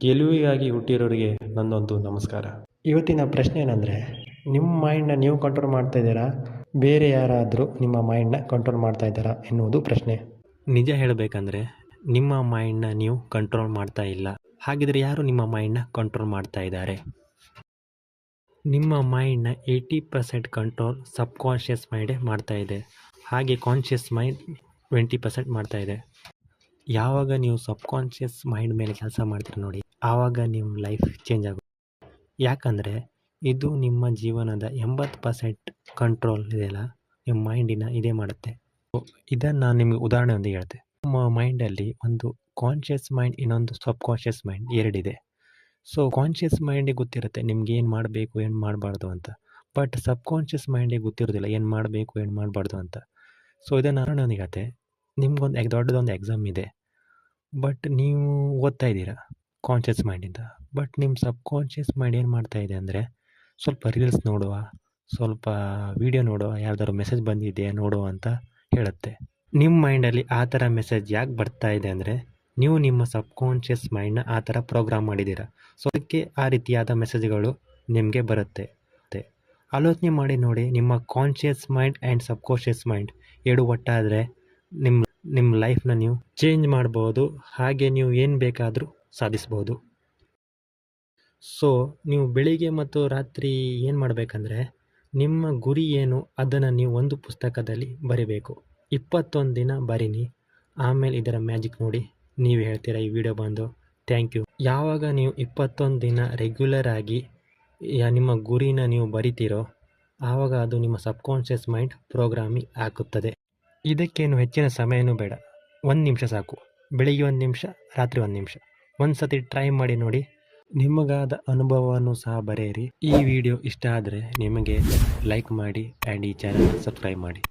ಗೆಲುವಿಗಾಗಿ ಹುಟ್ಟಿರೋರಿಗೆ ನನ್ನೊಂದು ನಮಸ್ಕಾರ. ಇವತ್ತಿನ ಪ್ರಶ್ನೆ ಏನಂದರೆ, ನಿಮ್ಮ ಮೈಂಡ್ನ ನೀವು ಕಂಟ್ರೋಲ್ ಮಾಡ್ತಾ ಇದ್ದೀರಾ? ಬೇರೆ ಯಾರಾದರೂ ನಿಮ್ಮ ಮೈಂಡ್ನ ಕಂಟ್ರೋಲ್ ಮಾಡ್ತಾ ಇದ್ದಾರಾ ಎನ್ನುವುದು ಪ್ರಶ್ನೆ. ನಿಜ ಹೇಳಬೇಕಂದ್ರೆ, ನಿಮ್ಮ ಮೈಂಡ್ನ ನೀವು ಕಂಟ್ರೋಲ್ ಮಾಡ್ತಾ ಇಲ್ಲ. ಹಾಗಿದ್ರೆ ಯಾರು ನಿಮ್ಮ ಮೈಂಡ್ನ ಕಂಟ್ರೋಲ್ ಮಾಡ್ತಾ ಇದ್ದಾರೆ? ನಿಮ್ಮ ಮೈಂಡ್ನ ಏಯ್ಟಿ ಪರ್ಸೆಂಟ್ ಕಂಟ್ರೋಲ್ ಸಬ್ಕಾನ್ಷಿಯಸ್ ಮೈಂಡೇ ಮಾಡ್ತಾ ಇದೆ. ಹಾಗೆ ಕಾನ್ಷಿಯಸ್ ಮೈಂಡ್ ಟ್ವೆಂಟಿ ಪರ್ಸೆಂಟ್ ಮಾಡ್ತಾ ಇದೆ. ಯಾವಾಗ ನೀವು ಸಬ್ಕಾನ್ಷಿಯಸ್ ಮೈಂಡ್ ಮೇಲೆ ಕೆಲಸ ಮಾಡ್ತೀರ ನೋಡಿ, ಆವಾಗ ನಿಮ್ಮ ಲೈಫ್ ಚೇಂಜ್ ಆಗುತ್ತೆ. ಯಾಕಂದರೆ ಇದು ನಿಮ್ಮ ಜೀವನದ ಎಂಬತ್ತು ಪರ್ಸೆಂಟ್ ಕಂಟ್ರೋಲ್ ಇದೆಯಲ್ಲ ನಿಮ್ಮ ಮೈಂಡಿನ ಇದೇ ಮಾಡುತ್ತೆ. ಇದನ್ನು ನಾನು ನಿಮಗೆ ಉದಾಹರಣೆ ಒಂದು ಹೇಳ್ತೆ. ನಮ್ಮ ಮೈಂಡಲ್ಲಿ ಒಂದು ಕಾನ್ಷಿಯಸ್ ಮೈಂಡ್ ಇನ್ನೊಂದು ಸಬ್ಕಾನ್ಷಿಯಸ್ ಮೈಂಡ್ ಎರಡಿದೆ. ಸೊ ಕಾನ್ಷಿಯಸ್ ಮೈಂಡಿಗೆ ಗೊತ್ತಿರುತ್ತೆ ನಿಮ್ಗೆ ಏನು ಮಾಡಬೇಕು, ಏನು ಮಾಡಬಾರ್ದು ಅಂತ. ಬಟ್ ಸಬ್ಕಾನ್ಷಿಯಸ್ ಮೈಂಡಿಗೆ ಗೊತ್ತಿರೋದಿಲ್ಲ ಏನು ಮಾಡಬೇಕು, ಏನು ಮಾಡಬಾರ್ದು ಅಂತ. ಸೊ ಇದನ್ನು ನಾನು ನನಗೆ ಹೇಳ್ತೆ. ನಿಮ್ಗೊಂದು ಎಕ್ ದೊಡ್ಡದೊಂದು ಎಕ್ಸಾಮ್ ಇದೆ. ಬಟ್ ನೀವು ಓದ್ತಾ ಇದ್ದೀರಾ? ಕಾನ್ಷಿಯಸ್ ಮೈಂಡಿಂದ ಬಟ್ ನಿಮ್ಮ ಸಬ್ಕಾನ್ಷಿಯಸ್ ಮೈಂಡ್ ಏನು ಮಾಡ್ತಾ ಇದೆ ಅಂದರೆ, ಸ್ವಲ್ಪ ರೀಲ್ಸ್ ನೋಡುವ, ಸ್ವಲ್ಪ ವೀಡಿಯೋ ನೋಡುವ, ಯಾವ್ದಾದ್ರು ಮೆಸೇಜ್ ಬಂದಿದೆಯಾ ನೋಡುವ ಅಂತ ಹೇಳುತ್ತೆ. ನಿಮ್ಮ ಮೈಂಡಲ್ಲಿ ಆ ಥರ ಮೆಸೇಜ್ ಯಾಕೆ ಬರ್ತಾ ಇದೆ ಅಂದರೆ, ನೀವು ನಿಮ್ಮ ಸಬ್ಕಾನ್ಷಿಯಸ್ ಮೈಂಡ್ನ ಆ ಥರ ಪ್ರೋಗ್ರಾಮ್ ಮಾಡಿದ್ದೀರಾ. ಸೊ ಅದಕ್ಕೆ ಆ ರೀತಿಯಾದ ಮೆಸೇಜ್ಗಳು ನಿಮಗೆ ಬರುತ್ತೆ. ಆಲೋಚನೆ ಮಾಡಿ ನೋಡಿ, ನಿಮ್ಮ conscious mind and subconscious mind ಎರಡು ಒಟ್ಟಾದರೆ ನಿಮ್ಮ ನಿಮ್ಮ ಲೈಫ್ನ ನೀವು ಚೇಂಜ್ ಮಾಡ್ಬೋದು, ಹಾಗೆ ನೀವು ಏನು ಬೇಕಾದರೂ ಸಾಧಿಸ್ಬೋದು. ಸೊ ನೀವು ಬೆಳಿಗ್ಗೆ ಮತ್ತು ರಾತ್ರಿ ಏನು ಮಾಡಬೇಕಂದ್ರೆ, ನಿಮ್ಮ ಗುರಿ ಏನು ಅದನ್ನು ನೀವು ಒಂದು ಪುಸ್ತಕದಲ್ಲಿ ಬರಿಬೇಕು. ಇಪ್ಪತ್ತೊಂದು ದಿನ ಬರೀನಿ, ಆಮೇಲೆ ಇದರ ಮ್ಯಾಜಿಕ್ ನೋಡಿ ನೀವು ಹೇಳ್ತೀರಾ ಈ ವಿಡಿಯೋ ಬಂದು. ಥ್ಯಾಂಕ್ ಯು ಯಾವಾಗ ನೀವು ಇಪ್ಪತ್ತೊಂದು ದಿನ ರೆಗ್ಯುಲರ್ ಆಗಿ ನಿಮ್ಮ ಗುರಿನ ನೀವು ಬರಿತೀರೋ, ಆವಾಗ ಅದು ನಿಮ್ಮ ಸಬ್ಕಾನ್ಷಿಯಸ್ ಮೈಂಡ್ ಪ್ರೋಗ್ರಾಮಿಂಗ್ ಆಗುತ್ತದೆ ಇದಕ್ಕೇನು ಹೆಚ್ಚಿನ ಸಮಯನೂ ಬೇಡ. ಒಂದು ನಿಮಿಷ ಸಾಕು. ಬೆಳಿಗ್ಗೆ ಒಂದು ನಿಮಿಷ, ರಾತ್ರಿ ಒಂದು ನಿಮಿಷ. ಒಂದು ಸತಿ ಟ್ರೈ ಮಾಡಿ ನೋಡಿ. ನಿಮಗಾದ ಅನುಭವವನ್ನು ಸಹ ಬರೆಯಿರಿ. ಈ ವಿಡಿಯೋ ಇಷ್ಟ ಆದರೆ ನಿಮಗೆ ಲೈಕ್ ಮಾಡಿ ಆ್ಯಂಡ್ ಈ ಚಾನಲ್ ಸಬ್ಸ್ಕ್ರೈಬ್ ಮಾಡಿ.